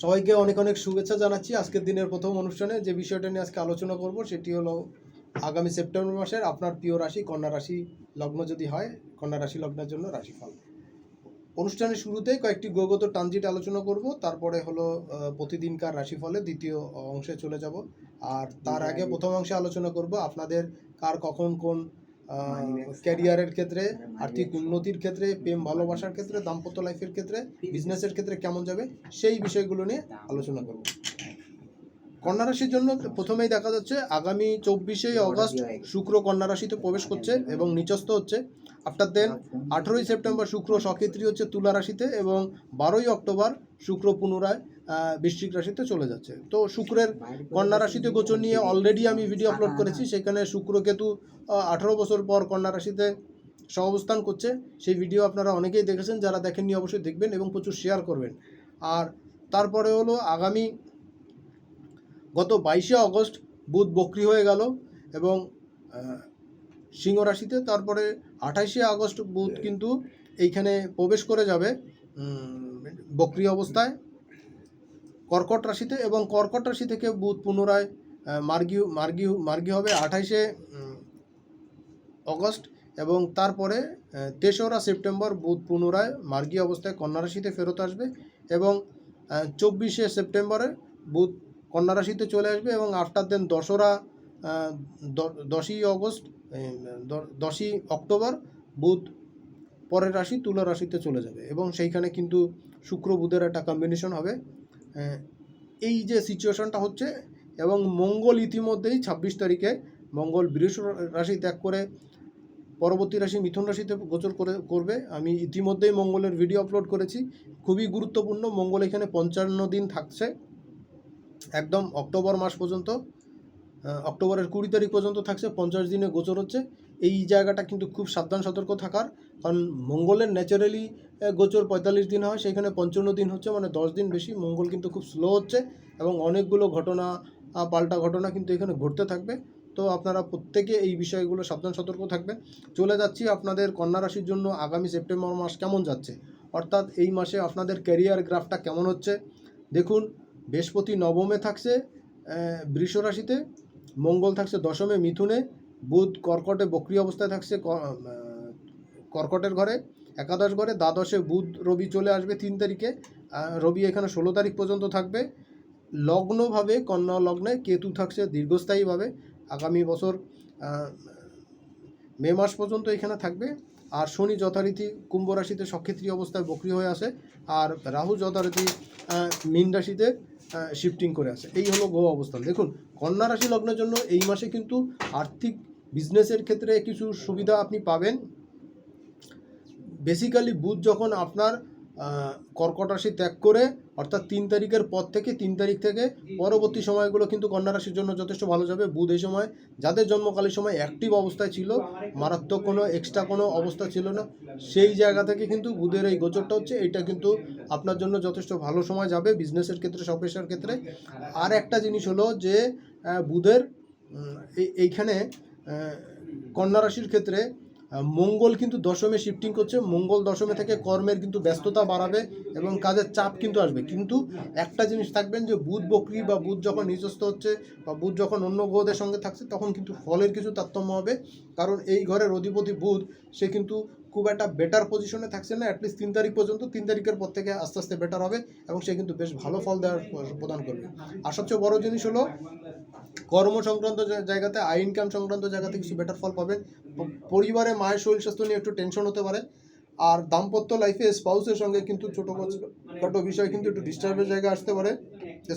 সবাইকে অনেক অনেক শুভেচ্ছা জানাচ্ছি আজকের দিনের প্রথম অনুষ্ঠানে। যে বিষয়টা নিয়ে আজকে আলোচনা করব সেটি হলো আগামী সেপ্টেম্বর মাসের আপনার প্রিয় রাশি কন্যা রাশি লগ্ন যদি হয় কন্যা রাশি লগ্নের জন্য রাশিফল। অনুষ্ঠানের শুরুতেই কয়েকটি গ্রহগত ট্রানজিট আলোচনা করব। তারপরে হলো প্রতিদিনকার রাশিফলে দ্বিতীয় অংশে চলে যাব। আর তার আগে প্রথম অংশে আলোচনা করব আপনাদের কার কখন কোন ক্যারিয়ারের ক্ষেত্রে আর্থিক উন্নতির ক্ষেত্রে প্রেম ভালোবাসার ক্ষেত্রে দাম্পত্য লাইফের ক্ষেত্রে বিজনেসের ক্ষেত্রে কেমন যাবে সেই বিষয়গুলো নিয়ে আলোচনা করব। কন্যা রাশির জন্য প্রথমেই দেখা যাচ্ছে আগামী চব্বিশে অগস্ট শুক্র কন্যা রাশিতে প্রবেশ করছে এবং নিচস্থ হচ্ছে আফটার দেন আঠেরোই সেপ্টেম্বর শুক্র সক্ষেত্রী হচ্ছে তুলা রাশিতে এবং বারোই অক্টোবর শুক্র পুনরায় বৃশ্চিক রাশিতে চলে যাচ্ছে। তো শুক্রের কন্যা রাশিতে গোচর নিয়ে অলরেডি আমি ভিডিও আপলোড করেছি। সেখানে শুক্র কেতু আঠারো বছর পর কন্যা রাশিতে সহাবস্থান করছে। সেই ভিডিও আপনারা অনেকেই দেখেছেন, যারা দেখেননি অবশ্যই দেখবেন এবং প্রচুর শেয়ার করবেন। আর তারপরে হলো আগামী গত বাইশে অগস্ট বুধ বক্রি হয়ে গেল এবং সিংহ রাশিতে তারপরে আঠাইশে আগস্ট বুধ কিন্তু এইখানে প্রবেশ করে যাবে বক্রি অবস্থায়। কর্কট রাশিতে এবং কর্কট রাশি থেকে বুধ পুনরায় মার্গি মার্গী মার্গী হবে আঠাইশে অগস্ট এবং তারপরে তেসরা সেপ্টেম্বর বুধ পুনরায় মার্গী অবস্থায় কন্যা রাশিতে ফেরত আসবে এবং চব্বিশে সেপ্টেম্বরে বুধ কন্যা রাশিতে চলে আসবে এবং আফটার দেন দশরা দশই অগস্ট দশই অক্টোবর বুধ পরের রাশি তুলা রাশিতে চলে যাবে এবং সেইখানে কিন্তু শুক্র বুধের একটা কম্বিনেশন হবে। এই যে সিচুয়েশনটা হচ্ছে এবং মঙ্গল ইতিমধ্যেই ছাব্বিশ তারিখে মঙ্গল বৃষ রাশি ত্যাগ করে পরবর্তী রাশি মিথুন রাশিতে গোচর করে, করবে। আমি ইতিমধ্যেই মঙ্গলের ভিডিও আপলোড করেছি। খুবই গুরুত্বপূর্ণ। মঙ্গল এখানে পঞ্চান্ন দিন থাকছে। একদম অক্টোবর মাস পর্যন্ত। অক্টোবরের কুড়ি তারিখ পর্যন্ত থাকছে, পঞ্চাশ দিনে গোচর হচ্ছে। এই জায়গাটা কিন্তু খুব সাবধান, সতর্ক থাকার। কারণ মঙ্গলের ন্যাচারালি গোচর পঁয়তাল্লিশ দিন হয় সেখানে পঞ্চান্ন দিন হচ্ছে মানে দশ দিন বেশি মঙ্গল কিন্তু খুব স্লো হচ্ছে এবং অনেকগুলো ঘটনা পাল্টা ঘটনা কিন্তু এখানে ঘটতে থাকবে। তো আপনারা প্রত্যেকে এই বিষয়গুলো সাবধান, সতর্ক থাকবেন। চলে যাচ্ছি আপনাদের কন্যা রাশির জন্য আগামী সেপ্টেম্বর মাস কেমন যাচ্ছে? অর্থাৎ এই মাসে আপনাদের ক্যারিয়ার গ্রাফটা কেমন হচ্ছে? দেখুন, বৃহস্পতি নবমে থাকছে বৃষ রাশিতে। মঙ্গল থাকছে দশমে, মিথুনে, বুধ কর্কটে, বক্রি অবস্থায় থাকছে কর্কটের ঘরে, একাদশ ঘরে, দ্বাদশে বুধ, রবি চলে আসবে তিন তারিখে রবি এখানে ষোলো তারিখ পর্যন্ত থাকবে। লগ্নভাবে, কন্যা লগ্নে, কেতু থাকছে দীর্ঘস্থায়ীভাবে, আগামী বছর মে মাস পর্যন্ত এখানে থাকবে। আর শনি যথারীতি কুম্ভ রাশিতে সক্ষেত্রী অবস্থায় বক্রি হয়ে আসে। আর রাহু যথারীতি মীন রাশিতে শিফটিং করে আসে। এই হলো গ্রহ অবস্থান। দেখুন, কন্যা রাশি লগ্নের জন্য এই মাসে কিন্তু আর্থিক বিজনেসের ক্ষেত্রে কিছু সুবিধা আপনি পাবেন। বেসিক্যালি বুধ যখন আপনার কর্কট রাশি ত্যাগ করে অর্থাৎ তিন তারিখের পর থেকে, তিন তারিখ থেকে পরবর্তী সময়গুলো কিন্তু কন্যা রাশির জন্য যথেষ্ট ভালো যাবে। বুধ এই সময় যাদের জন্মকালের সময় অ্যাক্টিভ অবস্থায় ছিল, মারাত্মক কোনো এক্সট্রা কোনো অবস্থা ছিল না, সেই জায়গা থেকে কিন্তু বুধের এই গোচরটা হচ্ছে, এটা কিন্তু আপনার জন্য যথেষ্ট ভালো সময় যাবে বিজনেসের ক্ষেত্রে সব পেশার ক্ষেত্রে। আর একটা জিনিস হলো যে বুধের এই- এইখানে কন্যা রাশির ক্ষেত্রে মঙ্গল কিন্তু দশমে শিফটিং করছে, মঙ্গল দশমে থেকে কর্মের কিন্তু ব্যস্ততা বাড়াবে এবং কাজের চাপ কিন্তু আসবে। কিন্তু একটা জিনিস থাকবেন যে, বুধ বকরি বা বুধ যখন নিজস্ব হচ্ছে বা বুধ যখন অন্য গ্রহদের সঙ্গে থাকছে, তখন কিন্তু ফলের কিছু তারতম্য হবে। কারণ এই ঘরের অধিপতি বুধ, সে কিন্তু খুব একটা বেটার পজিশনে থাকছে না অ্যাটলিস্ট তিন তারিখ পর্যন্ত, তিন তারিখের পর থেকে আস্তে আস্তে বেটার হবে এবং সে কিন্তু বেশ ভালো ফল দেওয়ার প্রদান করবে। আর সবচেয়ে বড় জিনিস হলো, কর্ম সংক্রান্ত জায়গাতে আই ইনকাম সংক্রান্ত জায়গাতে কিছু বেটার ফল পাবেন পরিবারে মায়ের শরীর স্বাস্থ্য নিয়ে একটু টেনশন হতে পারে। আর দাম্পত্য লাইফে স্পাউসের সঙ্গে কিন্তু ছোটো ছোটো বিষয় কিন্তু একটু ডিস্টার্বের জায়গা আসতে পারে।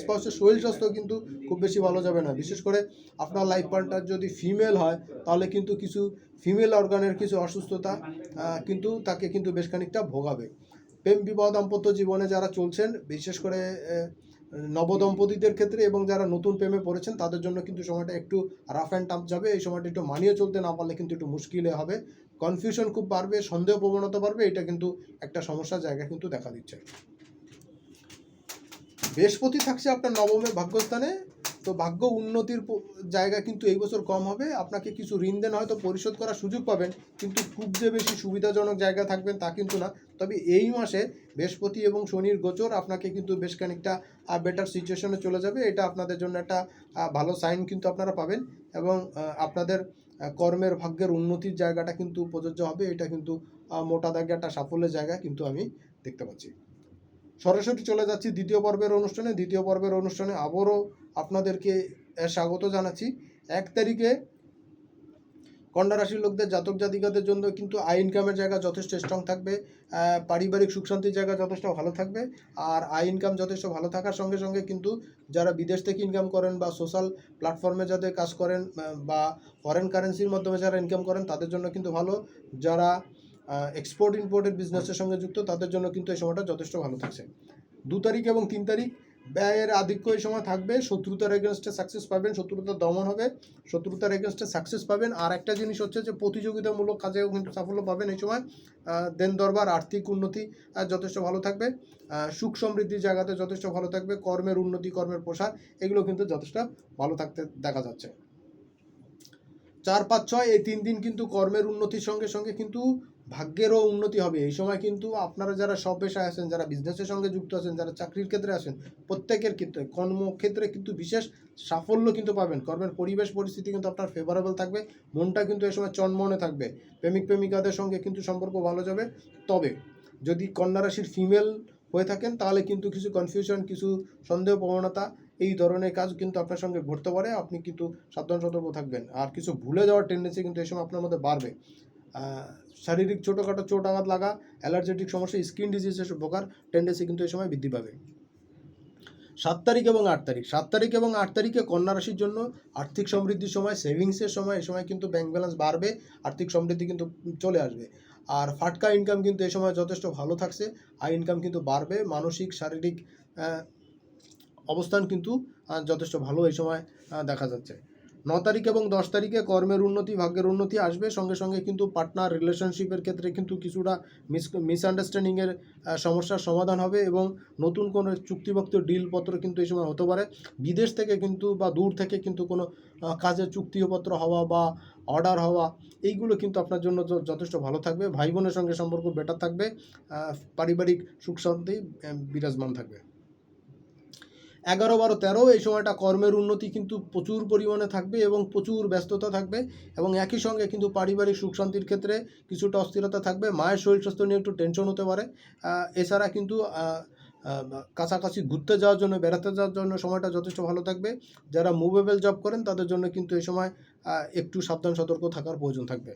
স্পাউসের শরীর স্বাস্থ্য কিন্তু খুব বেশি ভালো যাবে না। বিশেষ করে আপনার লাইফ পার্টনার যদি ফিমেল হয়, তাহলে কিন্তু কিছু ফিমেল অর্গানের কিছু অসুস্থতা কিন্তু তাকে কিন্তু বেশ খানিকটা ভোগাবে। প্রেম বিবাহ দাম্পত্য জীবনে যারা চলছেন, বিশেষ করে নবদম্পতিদের ক্ষেত্রে এবং যারা নতুন প্রেমে পড়েছেন, তাদের জন্য কিন্তু সময়টা একটু রাফ অ্যান্ড টাফ যাবে। এই সময়টা একটু মানিয়ে চলতে না পারলে কিন্তু একটু মুশকিলে হবে। কনফিউশন খুব বাড়বে, সন্দেহ প্রবণতা বাড়বে, এটা কিন্তু একটা সমস্যার জায়গা কিন্তু দেখা দিচ্ছে। বৃহস্পতি থাকছে আপনার নবমে ভাগ্যস্থানে, তো ভাগ্য উন্নতির জায়গা কিন্তু এই বছর কম হবে। আপনাকে কিছু ঋণ দেন, হয়তো পরিশোধ করার সুযোগ পাবেন, কিন্তু খুব যে বেশি সুবিধাজনক জায়গা থাকবেন তা কিন্তু না। তবে এই মাসে বৃহস্পতি এবং শনির গোচর আপনাকে কিন্তু বেশ খানিকটা বেটার সিচুয়েশনে চলে যাবে। এটা আপনাদের জন্য একটা ভালো সাইন কিন্তু আপনারা পাবেন এবং আপনাদের কর্মের ভাগ্যের উন্নতির জায়গাটা কিন্তু প্রযোজ্য হবে। এটা কিন্তু মোটা দাগে একটা সাফল্যের জায়গা কিন্তু আমি দেখতে পাচ্ছি। সরাসরি চলে যাচ্ছি দ্বিতীয় পর্বের অনুষ্ঠানে। দ্বিতীয় পর্বের অনুষ্ঠানে আবারও আপনাদেরকে স্বাগত জানাচ্ছি। এক তারিখে কন্যা রাশির লোকদের জাতক জাতিকাদের জন্য কিন্তু আই ইনকামের জায়গা যথেষ্ট স্ট্রং থাকবে। পারিবারিক সুখ শান্তির জায়গা যথেষ্ট ভালো থাকবে। আর আই ইনকাম যথেষ্ট ভালো থাকার সঙ্গে সঙ্গে কিন্তু যারা বিদেশ থেকে ইনকাম করেন বা সোশ্যাল প্ল্যাটফর্মে যাদের কাজ করেন বা ফরেন কারেন্সির মাধ্যমে যারা ইনকাম করেন, তাদের জন্য কিন্তু ভালো। যারা এক্সপোর্ট ইম্পোর্টের বিজনেসের সঙ্গে যুক্ত, তাদের জন্য কিন্তু এই সময়টা যথেষ্ট ভালো থাকছে। দু তারিখ এবং তিন তারিখ ব্যয়ের আধিক্য এই সময় থাকবে। শত্রুতার এগেনস্টে সাকসেস পাবেন, শত্রুতার দমন হবে। শত্রুতার এগেনস্টে সাকসেস পাবেন। আর একটা জিনিস হচ্ছে যে, প্রতিযোগিতামূলক কাজেও কিন্তু সাফল্য পাবেন এই সময়। দেন দরবার, আর্থিক উন্নতি যথেষ্ট ভালো থাকবে। সুখ সমৃদ্ধির জায়গাতে যথেষ্ট ভালো থাকবে। কর্মের উন্নতি, কর্মের প্রসার, এগুলো কিন্তু যথেষ্ট ভালো থাকতে দেখা যাচ্ছে। চার, পাঁচ, ছয়, এই তিন দিন কিন্তু কর্মের উন্নতির সঙ্গে সঙ্গে কিন্তু ভাগ্যেরও উন্নতি হবে। এই সময় কিন্তু আপনারা যারা সব পেশায় আছেন, যারা বিজনেসের সঙ্গে যুক্ত আছেন, যারা চাকরির ক্ষেত্রে আছেন, প্রত্যেকের ক্ষেত্রে, কর্মক্ষেত্রে কিন্তু বিশেষ সাফল্য কিন্তু পাবেন। কর্মের পরিবেশ পরিস্থিতি কিন্তু আপনার ফেভারেবল থাকবে, মনটা কিন্তু এই সময় চনমনে থাকবে। প্রেমিক প্রেমিকাদের সঙ্গে কিন্তু সম্পর্ক ভালো যাবে। তবে যদি কন্যা রাশির ফিমেল হয়ে থাকেন, তাহলে কিন্তু কিছু কনফিউশন কিছু সন্দেহ প্রবণতা, এই ধরনের কাজ কিন্তু আপনার সঙ্গে ঘটতে পারে। আপনি কিন্তু সাবধান সতর্ক থাকবেন। আর কিছু ভুলে যাওয়ার টেন্ডেন্সি কিন্তু এই সময় আপনার মধ্যে বাড়বে। শারীরিক ছোটোখাটো চোট আঘাত লাগা, অ্যালার্জেটিক সমস্যা, স্কিন ডিজিজের ভোগার টেন্ডেন্সি কিন্তু এই সময় বৃদ্ধি পাবে। সাত তারিখ এবং আট তারিখ। সাত তারিখ এবং আট তারিখে কন্যা রাশির জন্য আর্থিক সমৃদ্ধির সময় সেভিংসের সময়, এই সময় কিন্তু ব্যাংক ব্যালেন্স বাড়বে, আর্থিক সমৃদ্ধি কিন্তু চলে আসবে। আর ফাটকা ইনকাম কিন্তু এই সময় যথেষ্ট ভালো থাকছে আয় ইনকাম কিন্তু বাড়বে, মানসিক, শারীরিক অবস্থান কিন্তু যথেষ্ট ভালো এই সময় দেখা যাচ্ছে। ন তারিখ এবং দশ তারিখে কর্মের উন্নতি, ভাগ্যের উন্নতি আসবে। সঙ্গে সঙ্গে কিন্তু পার্টনার রিলেশনশিপের ক্ষেত্রে কিন্তু কিছুটা মিস মিসআন্ডারস্ট্যান্ডিংয়ের সমস্যার সমাধান হবে এবং নতুন কোনো চুক্তিভক্ত ডিলপত্র কিন্তু এই সময় হতে পারে। বিদেশ থেকে কিন্তু বা দূর থেকে কিন্তু কোনো কাজের চুক্তিপত্র হওয়া বা অর্ডার হওয়া, এইগুলো কিন্তু আপনার জন্য যথেষ্ট ভালো থাকবে। ভাই বোনের সঙ্গে সম্পর্ক বেটার থাকবে। পারিবারিক সুখ শান্তি বিরাজমান থাকবে। এগারো বারো তেরো এই সময়টা কর্মের উন্নতি কিন্তু প্রচুর পরিমাণে থাকবে এবং প্রচুর ব্যস্ততা থাকবে এবং একই সঙ্গে কিন্তু পারিবারিক সুখ শান্তির ক্ষেত্রে কিছুটা অস্থিরতা থাকবে। মায়ের শরীর স্বাস্থ্য নিয়ে একটু টেনশন হতে পারে। এছাড়া কিন্তু কাছাকাছি ঘুরতে যাওয়ার জন্য, বেড়াতে যাওয়ার জন্য সময়টা যথেষ্ট ভালো থাকবে। যারা মুভেবল জব করেন তাদের জন্য কিন্তু এই সময় একটু সাবধান সতর্ক থাকার প্রয়োজন থাকবে।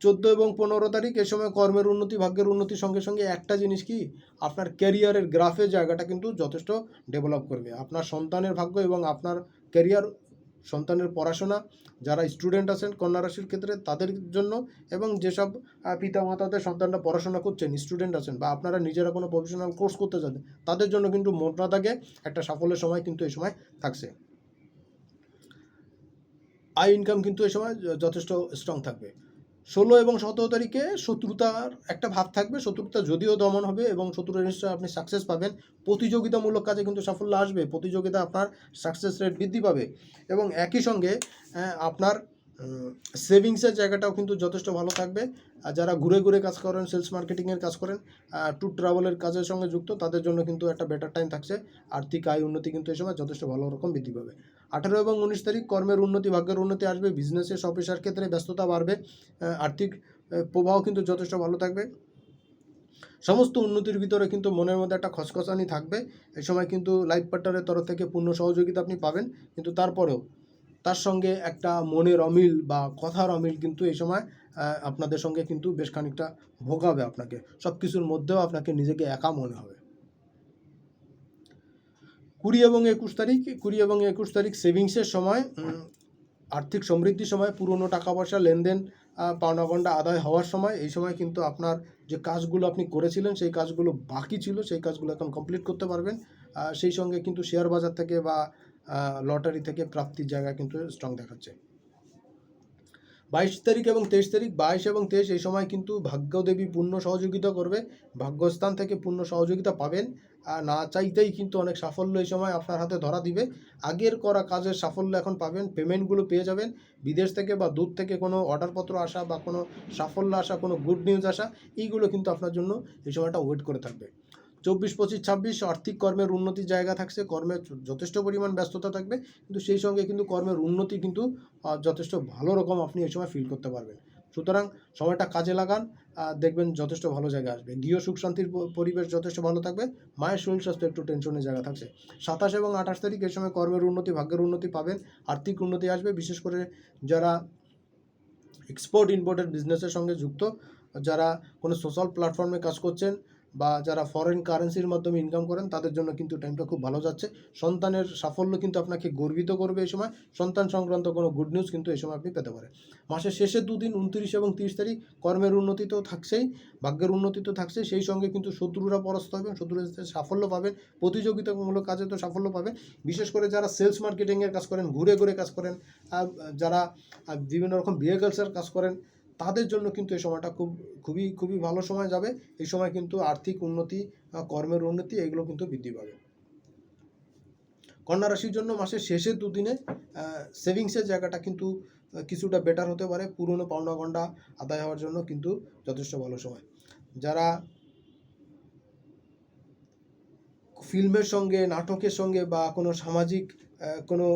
চোদ্দ এবং পনেরো তারিখ এ সময় কর্মের উন্নতি ভাগ্যের উন্নতির সঙ্গে সঙ্গে একটা জিনিস কি? আপনার ক্যারিয়ারের গ্রাফের জায়গাটা কিন্তু যথেষ্ট ডেভেলপ করবে। আপনার সন্তানের ভাগ্য এবং আপনার ক্যারিয়ার সন্তানের পড়াশোনা যারা স্টুডেন্ট আছেন কন্যা রাশির ক্ষেত্রে তাদের জন্য এবং যেসব আহ, পিতামাতাদের সন্তানরা পড়াশোনা করছেন স্টুডেন্ট আছেন বা আপনারা নিজেরা কোনো প্রফেশনাল কোর্স করতে চান তাদের জন্য কিন্তু মোটা থাকে একটা সাফল্যের সময় কিন্তু এই সময় থাকছে। আয় ইনকাম কিন্তু এই সময় যথেষ্ট স্ট্রং থাকবে। ষোলো এবং সতেরো তারিখে শত্রুতার একটা ভাব থাকবে। শত্রুতা যদিও দমন হবে এবং শত্রুর নিশ্চয় আপনি সাকসেস পাবেন। প্রতিযোগিতামূলক কাজে কিন্তু সাফল্য আসবে। প্রতিযোগিতা আপনার সাকসেস রেট বৃদ্ধি পাবে। এবং একই সঙ্গে আপনার সেভিংসের জায়গাটাও কিন্তু যথেষ্ট ভালো থাকবে। আর যারা ঘুরে ঘুরে কাজ করেন সেলস মার্কেটিংয়ের কাজ করেন ট্যুর ট্রাভেলের কাজের সঙ্গে যুক্ত, তাদের জন্য কিন্তু একটা বেটার টাইম থাকছে। আর্থিক আয় উন্নতি কিন্তু এই সময় যথেষ্ট ভালো রকম বৃদ্ধি পাবে। আঠেরো এবং উনিশ তারিখ কর্মের উন্নতি, ভাগ্যের উন্নতি আসবে বিজনেসে সব পেশার ক্ষেত্রে ব্যস্ততা বাড়বে আর্থিক প্রবাহ কিন্তু যথেষ্ট ভালো থাকবে। সমস্ত উন্নতির ভিতরে কিন্তু মনের মধ্যে একটা খসখসানি থাকবে। এই সময় কিন্তু লাইফ পার্টনারের তরফ থেকে পূর্ণ সহযোগিতা আপনি পাবেন। কিন্তু তারপরেও তার সঙ্গে একটা মনের অমিল বা কথার অমিল কিন্তু এই সময় আপনাদের সঙ্গে কিন্তু বেশ খানিকটা ভোগাবে আপনাকে। সব কিছুর মধ্যেও আপনাকে নিজেকে একা মনে হবে। কুড়ি এবং একুশ তারিখ, কুড়ি এবং একুশ তারিখ সেভিংসের সময় আর্থিক সমৃদ্ধির সময়, পুরনো টাকা পয়সা, লেনদেন পাওনা গন্ডা আদায় হওয়ার সময়, এই সময় কিন্তু আপনার যে কাজগুলো আপনি করেছিলেন, সেই কাজগুলো বাকি ছিল, সেই কাজগুলো এখন কমপ্লিট করতে পারবেন। সেই সঙ্গে কিন্তু শেয়ার বাজার থেকে বা লটারি থেকে প্রাপ্তির জায়গা কিন্তু স্ট্রং দেখাচ্ছে। বাইশ তারিখ এবং তেইশ তারিখ, বাইশ এবং তেইশ এই সময় কিন্তু ভাগ্যদেবী পূর্ণ সহযোগিতা করবে। ভাগ্যস্থান থেকে পূর্ণ সহযোগিতা পাবেন। আর না চাইতেই কিন্তু অনেক সাফল্য এই সময় আপনার হাতে ধরা দিবে। আগের করা কাজের সাফল্য এখন পাবেন, পেমেন্টগুলো পেয়ে যাবেন। বিদেশ থেকে বা দূর থেকে কোনো অর্ডারপত্র আসা বা কোনো সাফল্য আসা, কোনো গুড নিউজ আসা, এইগুলো কিন্তু আপনার জন্য এই সময়টা ওয়েট করে থাকবে। চব্বিশ, পঁচিশ, ছাব্বিশ আর্থিক কর্মের উন্নতির জায়গা থাকছে, কর্মের যথেষ্ট পরিমাণ ব্যস্ততা থাকবে, কিন্তু সেই সঙ্গে কিন্তু কর্মের উন্নতি কিন্তু যথেষ্ট ভালো রকম আপনি এই সময় ফিল করতে পারবেন। সুতরাং সময়টা কাজে লাগান দেখবেন যথেষ্ট ভালো জায়গা আসবে। গৃহ সুখ শান্তির পরিবেশ যথেষ্ট ভালো থাকবে, মায়ের শরীর স্বাস্থ্য একটু টেনশনের জায়গা থাকছে। সাতাশ এবং আঠাশ তারিখ এই সময় কর্মের উন্নতি, ভাগ্যের উন্নতি পাবেন, আর্থিক উন্নতি আসবে, বিশেষ করে যারা এক্সপোর্ট ইম্পোর্টের বিজনেসের সঙ্গে যুক্ত, যারা কোনো সোশ্যাল প্ল্যাটফর্মে কাজ করছেন বা যারা ফরেন কারেন্সির মাধ্যমে ইনকাম করেন, তাদের জন্য কিন্তু টাইমটা খুব ভালো যাচ্ছে। সন্তানের সাফল্য কিন্তু আপনাকে গর্বিত করবে এই সময়। সন্তান সংক্রান্ত কোনো গুড নিউজ কিন্তু এই সময় আপনি পেতে পারেন। মাসের শেষের দুদিন, উনত্রিশ এবং তিরিশ তারিখ, কর্মের উন্নতি তো থাকছেই, ভাগ্যের উন্নতি তো থাকছেই, সেই সঙ্গে কিন্তু শত্রুরা পরাস্ত হবেন, শত্রুরা সাফল্য পাবেন, প্রতিযোগিতামূলক কাজে তো সাফল্য পাবেন। বিশেষ করে যারা সেলস মার্কেটিংয়ের কাজ করেন, ঘুরে ঘুরে কাজ করেন যারা বিভিন্ন রকম ভেহিকলসের কাজ করেন তাদের জন্য কিন্তু এই সময়টা খুব, খুবই খুবই ভালো সময় যাবে। এই সময় কিন্তু আর্থিক উন্নতি কর্মের উন্নতি এগুলো কিন্তু বৃদ্ধি পাবে। কন্যা রাশির জন্য মাসের শেষের দুদিনে সেভিংসের জায়গাটা কিন্তু কিছুটা বেটার হতে পারে। পুরনো পাওনা গন্ডা আদায় হওয়ার জন্য কিন্তু যথেষ্ট ভালো সময়। যারা ফিল্মের সঙ্গে, নাটকের সঙ্গে বা কোনো সামাজিক কোনো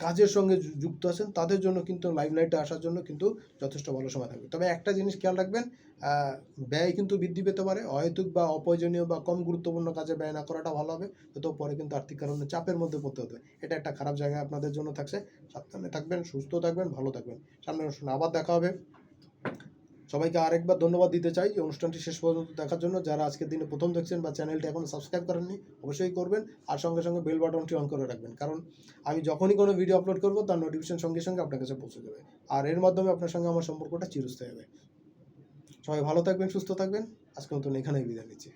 কাজের সঙ্গে যুক্ত আছেন, তাদের জন্য কিন্তু লাইমলাইটে আসার জন্য কিন্তু যথেষ্ট ভালো সময় থাকবে। তবে একটা জিনিস খেয়াল রাখবেন ব্যয় কিন্তু বৃদ্ধি পেতে পারে। অহেতুক বা অপ্রয়োজনীয় বা কম গুরুত্বপূর্ণ কাজে ব্যয় না করাটা ভালো হবে। তো পরে কিন্তু আর্থিক কারণে চাপের মধ্যে পড়তে হতে। এটা একটা খারাপ জায়গা আপনাদের জন্য থাকছে। সাবধানে থাকবেন, সুস্থ থাকবেন, ভালো থাকবেন। সামনে আবার দেখা হবে। সবাইকে আরেকবার ধন্যবাদ দিতে চাই যে অনুষ্ঠানটি শেষ পর্যন্ত দেখার জন্য। যারা আজকের দিনে প্রথম দেখছেন বা চ্যানেলটি এখন সাবস্ক্রাইব করেননি, অবশ্যই করবেন আর সঙ্গে সঙ্গে বেল বাটনটি অন করে রাখবেন। কারণ আমি যখনই কোনো ভিডিও আপলোড করব, তার নোটিফিকেশন সঙ্গে সঙ্গে আপনার কাছে পৌঁছে যাবে। আর এর মাধ্যমে আপনার সঙ্গে আমার সম্পর্কটা চিরস্থায়ী হবে। সবাই ভালো থাকবেন, সুস্থ থাকবেন। আজকের মতন এখানেই বিদায় নিচ্ছি।